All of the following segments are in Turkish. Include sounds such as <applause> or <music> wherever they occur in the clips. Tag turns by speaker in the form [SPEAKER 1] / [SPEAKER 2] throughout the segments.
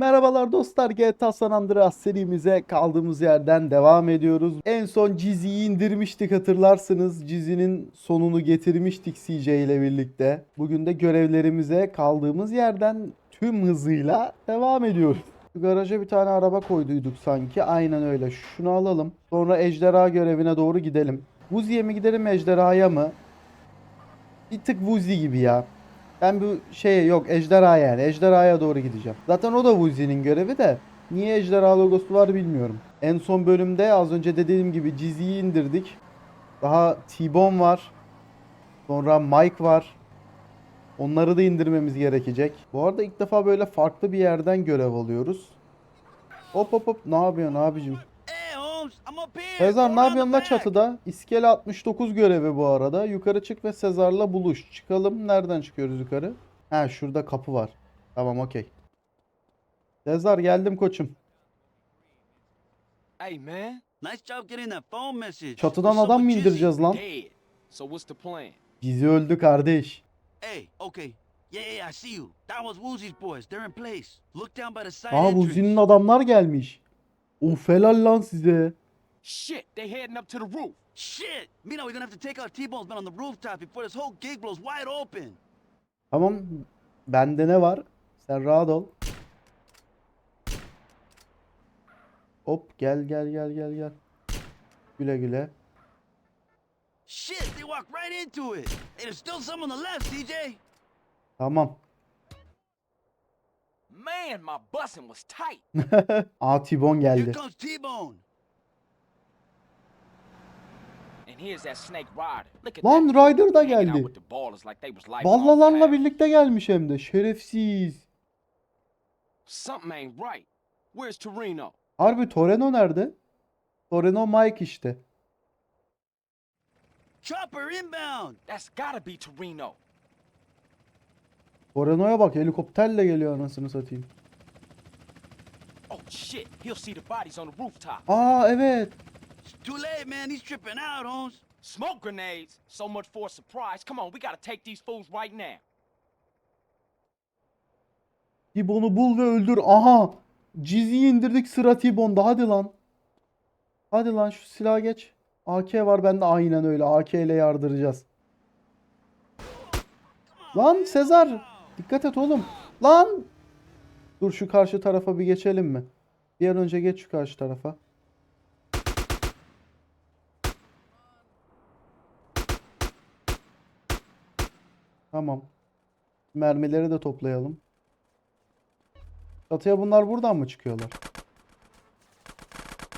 [SPEAKER 1] Merhabalar dostlar GTA San Andreas serimize kaldığımız yerden devam ediyoruz. En son Cizi'yi indirmiştik hatırlarsınız. Cizi'nin sonunu getirmiştik CJ ile birlikte. Bugün de görevlerimize kaldığımız yerden tüm hızıyla devam ediyoruz. Garaja bir tane araba koyduyduk sanki. Aynen öyle. Şunu alalım. Sonra ejderha görevine doğru gidelim. Vuzi'ye mi gidelim ejderhaya mı? Bir tık Vuzi gibi ya. Ben bu şeye yok ejderha yani ejderhaya doğru gideceğim. Zaten o da Vuzi'nin görevi de niye ejderha logosu var bilmiyorum. En son bölümde az önce dediğim gibi Cizi'yi indirdik. Daha T-Bone var. Sonra Mike var. Onları da indirmemiz gerekecek. Bu arada ilk defa böyle farklı bir yerden görev alıyoruz. Hop hop hop ne yapıyorsun abicim? Sezar ne yapıyorsun la çatıda? İskele 69 görevi bu arada. Yukarı çık ve Sezar'la buluş. Çıkalım. Nereden çıkıyoruz yukarı? Ha şurada kapı var. Tamam okey. Sezar geldim koçum.
[SPEAKER 2] Hey man,
[SPEAKER 3] Nice job getting that phone message.
[SPEAKER 1] Çatıdan adam mı indireceğiz lan?
[SPEAKER 2] So what's the plan?
[SPEAKER 1] Bizi öldü kardeş.
[SPEAKER 3] Hey, okay. Yeah, yeah, I see you. That was Woozy's boys. They're in place. Look down by the side
[SPEAKER 1] Aa. Buzi'nin adamlar gelmiş. Of helal lan size.
[SPEAKER 2] Shit, they heading up to the roof.
[SPEAKER 3] Shit! Mino, we're gonna have to take out T-Bone's men on the rooftop before this whole gig blows wide open.
[SPEAKER 1] Tamam. Bende ne var? Sen rahat ol. Hop gel gel gel gel gel. Güle güle.
[SPEAKER 3] Shit, they walked right into it. Hey, there's still some on the left, CJ.
[SPEAKER 1] Tamam.
[SPEAKER 2] Man, my bussin' was tight. <laughs>
[SPEAKER 1] Aa T-Bone
[SPEAKER 3] Here
[SPEAKER 1] geldi.
[SPEAKER 3] comes T-Bone.
[SPEAKER 2] And here's that snake rider. Look at
[SPEAKER 1] Lan. Ryder da geldi. Ballalarla birlikte gelmiş hem de. Şerefsiz.
[SPEAKER 2] Something ain't right. Where's Torino?
[SPEAKER 1] Harbi Toreno nerede? Toreno Mike işte.
[SPEAKER 3] Chopper inbound.
[SPEAKER 2] That's gotta be Torino.
[SPEAKER 1] Toreno'ya bak helikopterle geliyor anasını satayım.
[SPEAKER 2] Oh shit, he'll see the bodies on the rooftop.
[SPEAKER 1] Aa evet.
[SPEAKER 3] It's too late, man. He's tripping out, Holmes.
[SPEAKER 2] Smoke grenades. So much for a surprise. Come on, we gotta take these fools right now.
[SPEAKER 1] T-Bone'u bul ve öldür. Aha. Cizi'yi indirdik sıra T-Bone'da. Hadi lan. Hadi lan şu silah geç. AK var bende aynen öyle. AK ile yardıracağız. Lan Sezar. Dikkat et oğlum. Lan. Dur şu karşı tarafa bir geçelim mi? Bir an önce geç şu karşı tarafa. Tamam. Mermileri de toplayalım. Çatıya bunlar buradan mı çıkıyorlar?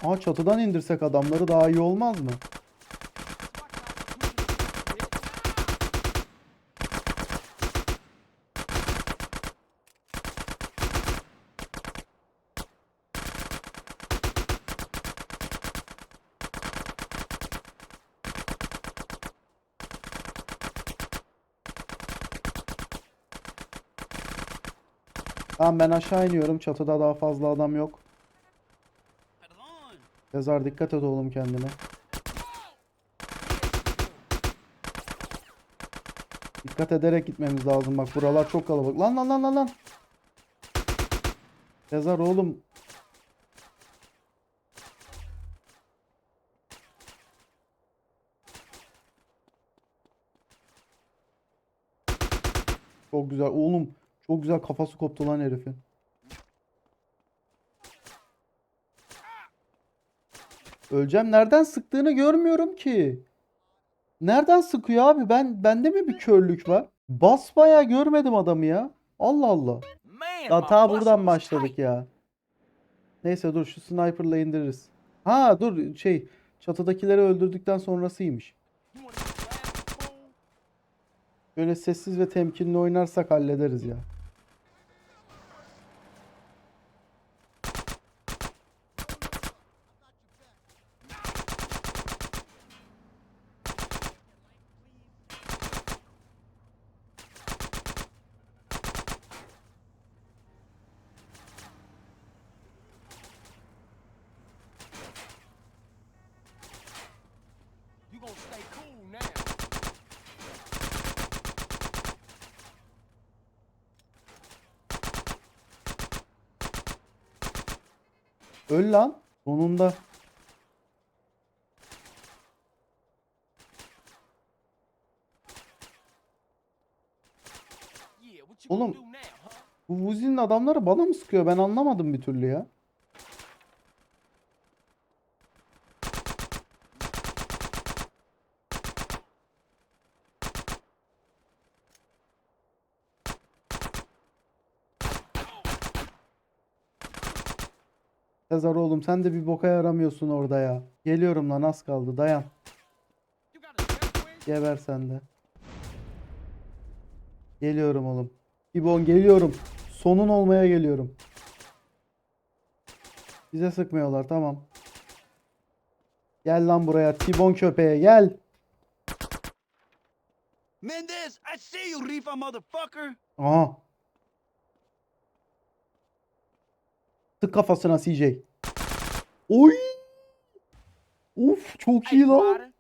[SPEAKER 1] Aa çatıdan indirsek adamları daha iyi olmaz mı? Tamam ben aşağı iniyorum. Çatıda daha fazla adam yok. Sezar dikkat et oğlum kendine. Dikkat ederek gitmemiz lazım. Bak buralar çok kalabalık. Lan lan lan lan lan. Sezar oğlum. Çok güzel. Oğlum çok güzel kafası koptu lan herifin. Öleceğim. Nereden sıktığını görmüyorum ki. Nereden sıkıyor abi? Ben bende mi bir körlük var? Basbayağı görmedim adamı ya. Allah Allah. Ya ta buradan başladık ya. Neyse dur şu sniper'la indiririz. Ha dur şey çatıdakileri öldürdükten sonrasıymış. Böyle sessiz ve temkinli oynarsak hallederiz ya.
[SPEAKER 2] You gonna stay cool now.
[SPEAKER 1] Öl lan. Sonunda. Oğlum. Bu Vuzi'nin adamları bana mı sıkıyor? Ben anlamadım bir türlü ya. Sezar oğlum sen de bir boka yaramıyorsun orada ya. Geliyorum lan az kaldı dayan. Geber sen de. Geliyorum oğlum. İbon geliyorum. Sonun olmaya geliyorum. Bize sıkmıyorlar tamam. Gel lan buraya Tibon köpeğe gel.
[SPEAKER 3] Mendez, I see you, Rifa motherfucker.
[SPEAKER 1] Aha. Sık kafasına CJ. Oy. Uf çok iyi lan.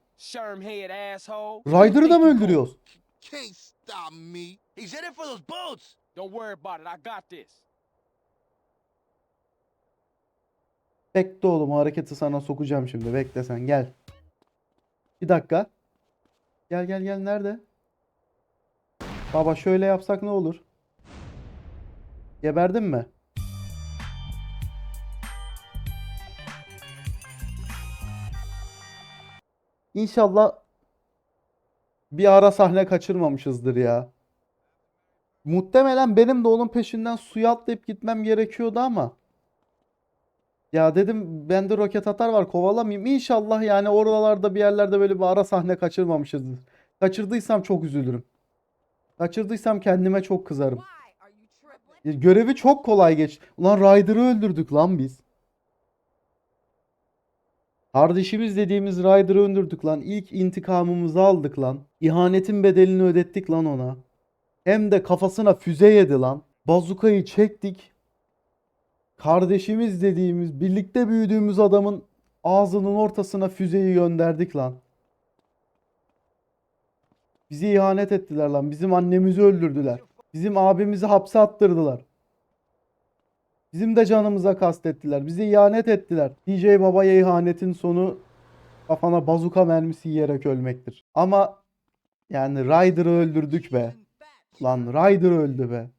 [SPEAKER 1] Ryder'ı da mı öldürüyoruz?
[SPEAKER 3] Can't stop me. He's headed for those boats.
[SPEAKER 2] Don't worry about it. I got this.
[SPEAKER 1] Bekle oğlum hareketi sana sokacağım şimdi. Bekle sen gel. Bir dakika. Gel gel gel nerede? Baba şöyle yapsak ne olur? Geberdin mi? İnşallah bir ara sahne kaçırmamışızdır ya. Muhtemelen benim de onun peşinden suya atlayıp gitmem gerekiyordu ama. Ya dedim bende roket atar var kovalamayayım. İnşallah yani oralarda bir yerlerde böyle bir ara sahne kaçırmamışızdır. Kaçırdıysam çok üzülürüm. Kaçırdıysam kendime çok kızarım. Görevi çok kolay geç. Ulan Ryder'ı öldürdük lan biz. Kardeşimiz dediğimiz Ryder'ı öldürdük lan. İlk intikamımızı aldık lan. İhanetin bedelini ödettik lan ona. Hem de kafasına füze yedi lan. Bazukayı çektik. Kardeşimiz dediğimiz, birlikte büyüdüğümüz adamın ağzının ortasına füzeyi gönderdik lan. Bizi ihanet ettiler lan. Bizim annemizi öldürdüler. Bizim abimizi hapse attırdılar. Bizim de canımıza kastettiler. Bize ihanet ettiler. DJ Baba'ya ihanetin sonu kafana bazuka mermisi yiyerek ölmektir. Ama yani Ryder'ı öldürdük be. Lan Ryder öldü be.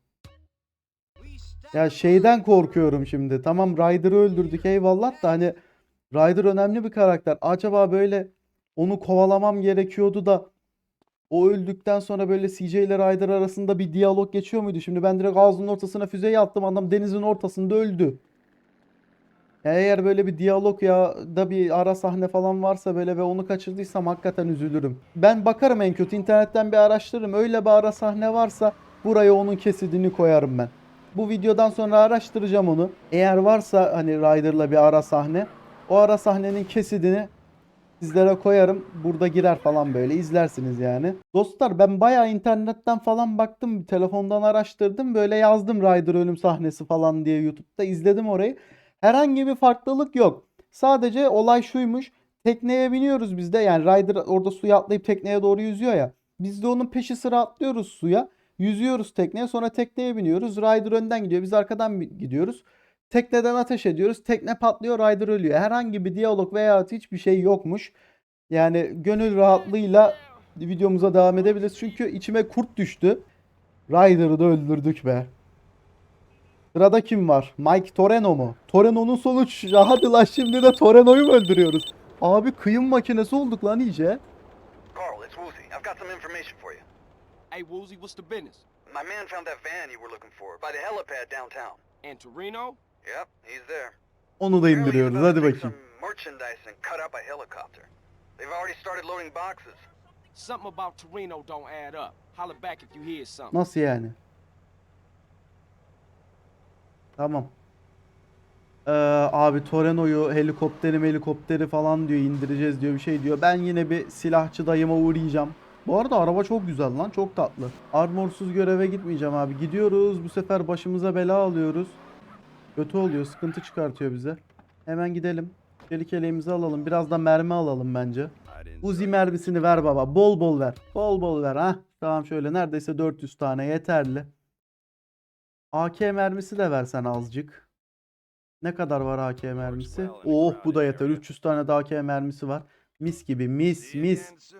[SPEAKER 1] Ya şeyden korkuyorum şimdi. Tamam Ryder'ı öldürdük eyvallah da hani Ryder önemli bir karakter. Acaba böyle onu kovalamam gerekiyordu da o öldükten sonra böyle CJ ile Ryder arasında bir diyalog geçiyor muydu? Şimdi ben direkt ağzının ortasına füzeyi attım. Adam denizin ortasında öldü. Ya Eğer böyle bir diyalog ya da bir ara sahne falan varsa böyle ve onu kaçırdıysam hakikaten üzülürüm. Ben bakarım en kötü internetten bir araştırırım. Öyle bir ara sahne varsa buraya onun kesidini koyarım ben. Bu videodan sonra araştıracağım onu. Eğer varsa hani Ryder'la bir ara sahne o ara sahnenin kesidini sizlere koyarım. Burada girer falan böyle izlersiniz yani. Dostlar ben bayağı internetten falan baktım. Telefondan araştırdım. Böyle yazdım Ryder ölüm sahnesi falan diye YouTube'da izledim orayı. Herhangi bir farklılık yok. Sadece olay şuymuş. Tekneye biniyoruz biz de. Yani Ryder orada suya atlayıp tekneye doğru yüzüyor ya. Biz de onun peşi sıra atlıyoruz suya. Yüzüyoruz tekneye sonra tekneye biniyoruz. Rider önden gidiyor. Biz arkadan gidiyoruz. Tekneden ateş ediyoruz. Tekne patlıyor. Rider ölüyor. Herhangi bir diyalog veya hiçbir şey yokmuş. Yani gönül rahatlığıyla videomuza devam edebiliriz. Çünkü içime kurt düştü. Ryder'ı da öldürdük be. Sırada kim var? Mike Toreno mu? Toreno'nun sonuç. Hadi lan şimdi de Toreno'yu mu öldürüyoruz? Abi kıyım makinesi olduk lan iyice.
[SPEAKER 4] Carl, it's Woozy. I've got some information for you.
[SPEAKER 2] Hey, Woozy, what's the business?
[SPEAKER 4] My man found that van you were looking for by the helipad downtown.
[SPEAKER 2] And Torino?
[SPEAKER 4] Yep, he's there.
[SPEAKER 1] Onu da indiriyoruz. Hadi bakayım.
[SPEAKER 4] Some merchandise and cut out by helicopter. They've already started loading boxes.
[SPEAKER 2] Something about Torino don't add up. Holler back if you hear something.
[SPEAKER 1] Nasıl yani? Tamam. Ee, abi Toreno'yu helikopteri helikopteri falan diyor indireceğiz diyor bir şey diyor. Ben yine bir silahçı dayıma uğrayacağım. Bu arada araba çok güzel lan çok tatlı. Armorsuz göreve gitmeyeceğim abi. Gidiyoruz bu sefer başımıza bela alıyoruz. Kötü oluyor sıkıntı çıkartıyor bize. Hemen gidelim. Çelik eleğimizi alalım. Biraz da mermi alalım bence. Uzi mermisini ver baba. Bol bol ver. Bol bol ver ha. Tamam şöyle neredeyse 400 tane yeterli. AK mermisi de versen azıcık. Ne kadar var AK mermisi? Oh bu da yeter. 300 tane de AK mermisi var. Mis gibi mis mis.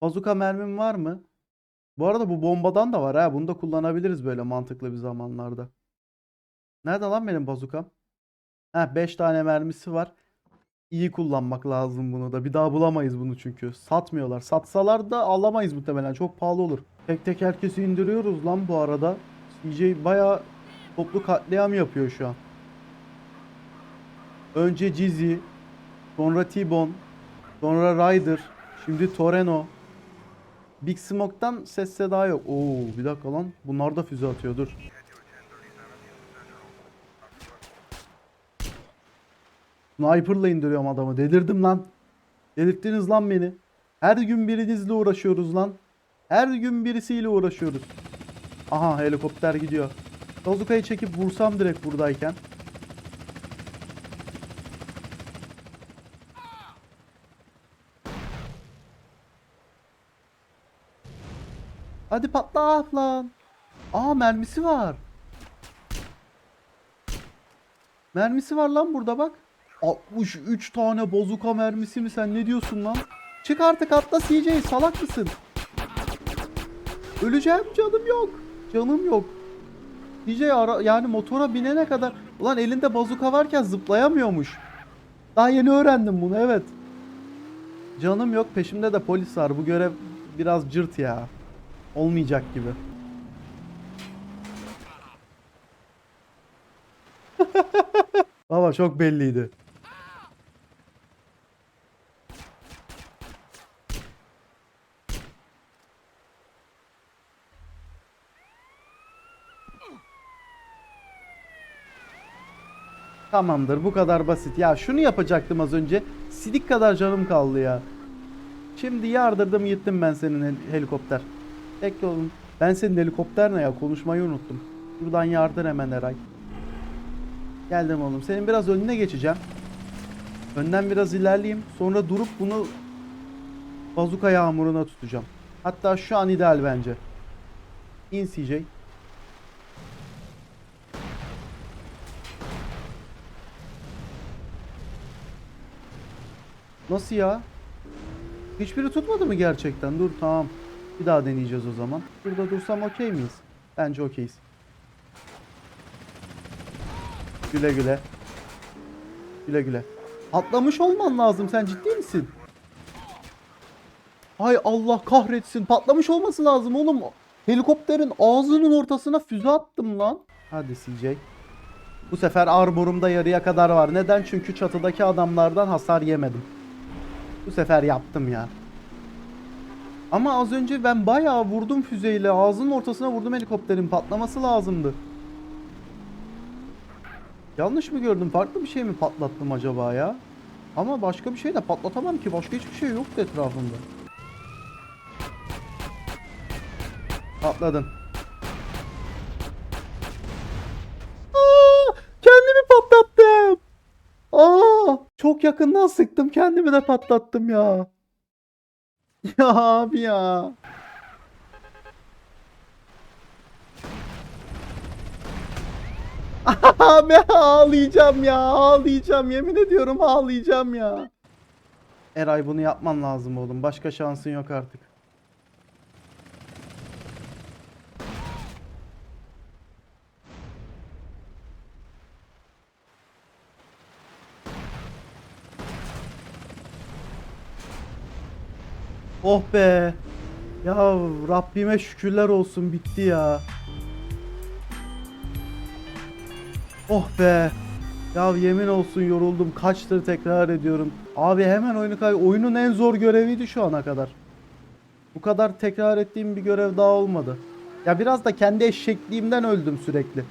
[SPEAKER 1] Bazuka mermim var mı? Bu arada bu bombadan da var ha. Bunu da kullanabiliriz böyle mantıklı bir zamanlarda. Nerede lan benim bazukam? Heh 5 tane mermisi var. İyi kullanmak lazım bunu da. Bir daha bulamayız bunu çünkü. Satmıyorlar. Satsalar da alamayız muhtemelen. Çok pahalı olur. Tek tek herkesi indiriyoruz lan bu arada. CJ bayağı toplu katliam yapıyor şu an. Önce Jizzy, sonra T-Bone, sonra Ryder, şimdi Toreno. Big Smoke'tan ses seda yok. Oo bir dakika lan. Bunlar da füze atıyor dur. Sniper'la indiriyorum adamı. Delirdim lan. Delirttiniz lan beni. Her gün birinizle uğraşıyoruz lan. Her gün birisiyle uğraşıyoruz. Aha helikopter gidiyor. Bazukayı çekip vursam direkt buradayken. Hadi patla lan. Aa mermisi var. Mermisi var lan burada bak. 63 tane bozuka mermisi mi sen ne diyorsun lan? Çık artık atla CJ salak mısın? Öleceğim canım yok. Canım yok. CJ ara, yani motora binene kadar ulan elinde bazuka varken zıplayamıyormuş. Daha yeni öğrendim bunu evet. Canım yok peşimde de polis var. Bu görev biraz cırt ya. Olmayacak gibi. <laughs> Baba çok belliydi. Tamamdır bu kadar basit. Ya şunu yapacaktım az önce. Sidik kadar canım kaldı ya. Şimdi yardırdım gittim ben senin hel- helikopter. Bekle oğlum. Ben senin helikopter ne ya konuşmayı unuttum. Buradan yardır hemen Eray. Geldim oğlum. Senin biraz önüne geçeceğim. Önden biraz ilerleyeyim. Sonra durup bunu bazuka yağmuruna tutacağım. Hatta şu an ideal bence. İn CJ. Nasıl ya? Hiçbiri tutmadı mı gerçekten? Dur tamam. Bir daha deneyeceğiz o zaman. Burada dursam okey miyiz? Bence okeyiz. Güle güle. Güle güle. Atlamış olman lazım. Sen ciddi misin? Hay Allah kahretsin. Patlamış olması lazım oğlum. Helikopterin ağzının ortasına füze attım lan. Hadi CJ. Bu sefer armorumda yarıya kadar var. Neden? Çünkü çatıdaki adamlardan hasar yemedim. Bu sefer yaptım ya. Ama az önce ben bayağı vurdum füzeyle. Ağzının ortasına vurdum helikopterin. Patlaması lazımdı. Yanlış mı gördüm? Farklı bir şey mi patlattım acaba ya? Ama başka bir şey de patlatamam ki. Başka hiçbir şey yoktu etrafımda. Patladın. Çok yakından sıktım kendimi de patlattım ya. Ya abi ya. <laughs> Abi ağlayacağım ya ağlayacağım yemin ediyorum ağlayacağım ya. Eray bunu yapman lazım oğlum başka şansın yok artık. Oh be. Ya Rabbime şükürler olsun bitti ya. Oh be. Ya yemin olsun yoruldum. Kaçtır tekrar ediyorum. Abi hemen oyunu kay. Oyunun en zor göreviydi şu ana kadar. Bu kadar tekrar ettiğim bir görev daha olmadı. Ya biraz da kendi eşekliğimden öldüm sürekli.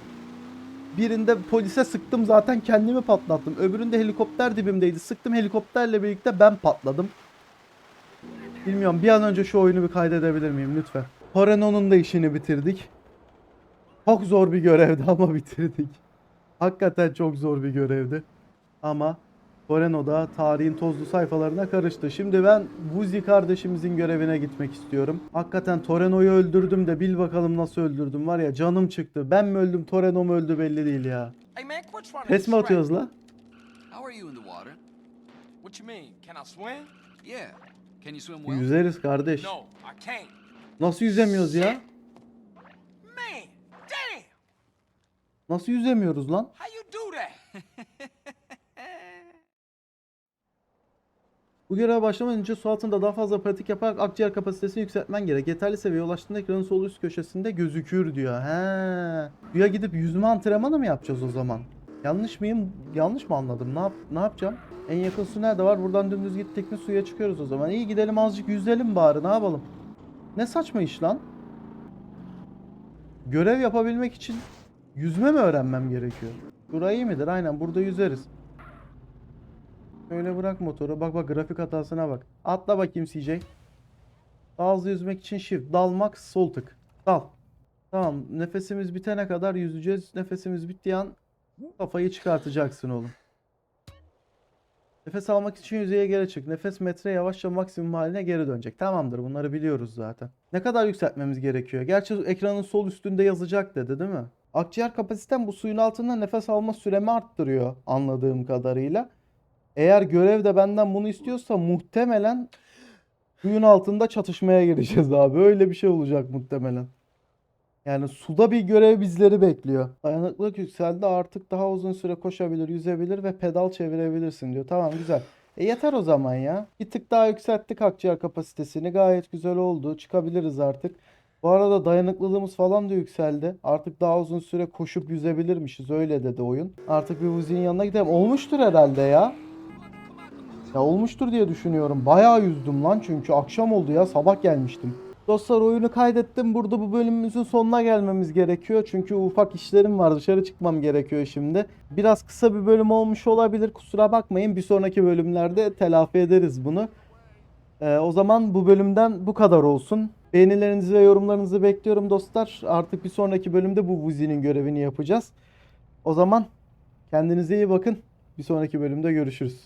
[SPEAKER 1] Birinde polise sıktım zaten kendimi patlattım. Öbüründe helikopter dibimdeydi. Sıktım helikopterle birlikte ben patladım. Bilmiyorum bir an önce şu oyunu bir kaydedebilir miyim lütfen. Horeno'nun da işini bitirdik. Çok zor bir görevdi ama <laughs> bitirdik. Hakikaten çok zor bir görevdi. Ama Horeno da tarihin tozlu sayfalarına karıştı. Şimdi ben Vuzi kardeşimizin görevine gitmek istiyorum. Hakikaten Toreno'yu öldürdüm de bil bakalım nasıl öldürdüm var ya canım çıktı. Ben mi öldüm Toreno mu öldü belli değil ya. Pes mi atıyoruz la?
[SPEAKER 5] How are you in the water?
[SPEAKER 2] What you mean? Can I swim?
[SPEAKER 5] Yeah. Can you swim well?
[SPEAKER 1] Yüzeriz kardeş.
[SPEAKER 2] No, I can't.
[SPEAKER 1] Nasıl yüzemiyoruz ya?
[SPEAKER 2] Man, damn!
[SPEAKER 1] Nasıl yüzemiyoruz lan?
[SPEAKER 2] How you do that? <laughs>
[SPEAKER 1] Bu göreve başlamadan önce su altında daha fazla pratik yaparak akciğer kapasitesini yükseltmen gerek. Yeterli seviyeye ulaştığında ekranın sol üst köşesinde gözükür diyor. He. Suya gidip yüzme antrenmanı mı yapacağız o zaman? Yanlış mıyım? Yanlış mı anladım? Ne, yap ne yapacağım? En yakın su nerede var? Buradan dümdüz gittik mi suya çıkıyoruz o zaman. İyi gidelim azıcık yüzelim bari ne yapalım? Ne saçma iş lan? Görev yapabilmek için yüzme mi öğrenmem gerekiyor? Burayı iyi midir? Aynen burada yüzeriz. Öyle bırak motoru. Bak bak grafik hatasına bak. Atla bakayım CJ. Daha hızlı yüzmek için shift. Dalmak sol tık. Dal. Tamam. Nefesimiz bitene kadar yüzeceğiz. Nefesimiz bittiği an kafayı çıkartacaksın oğlum. Nefes almak için yüzeye geri çık. Nefes metre yavaşça maksimum haline geri dönecek. Tamamdır. Bunları biliyoruz zaten. Ne kadar yükseltmemiz gerekiyor? Gerçi ekranın sol üstünde yazacak dedi değil mi? Akciğer kapasitem bu suyun altında nefes alma süremi arttırıyor anladığım kadarıyla. Eğer görev de benden bunu istiyorsa muhtemelen suyun altında çatışmaya gireceğiz abi. Öyle bir şey olacak muhtemelen. Yani suda bir görev bizleri bekliyor. Dayanıklılık yükseldi artık daha uzun süre koşabilir, yüzebilir ve pedal çevirebilirsin diyor. Tamam güzel. E yeter o zaman ya. Bir tık daha yükselttik akciğer kapasitesini. Gayet güzel oldu. Çıkabiliriz artık. Bu arada dayanıklılığımız falan da yükseldi. Artık daha uzun süre koşup yüzebilirmişiz. Öyle dedi oyun. Artık bir Vuzi'nin yanına gidelim. Olmuştur herhalde ya. Ya olmuştur diye düşünüyorum. Bayağı yüzdüm lan çünkü akşam oldu ya sabah gelmiştim. Dostlar oyunu kaydettim. Burada bu bölümümüzün sonuna gelmemiz gerekiyor. Çünkü ufak işlerim var. Dışarı çıkmam gerekiyor şimdi. Biraz kısa bir bölüm olmuş olabilir. Kusura bakmayın. Bir sonraki bölümlerde telafi ederiz bunu. Ee, o zaman bu bölümden bu kadar olsun. Beğenilerinizi ve yorumlarınızı bekliyorum dostlar. Artık bir sonraki bölümde bu Vuzi'nin görevini yapacağız. O zaman kendinize iyi bakın. Bir sonraki bölümde görüşürüz.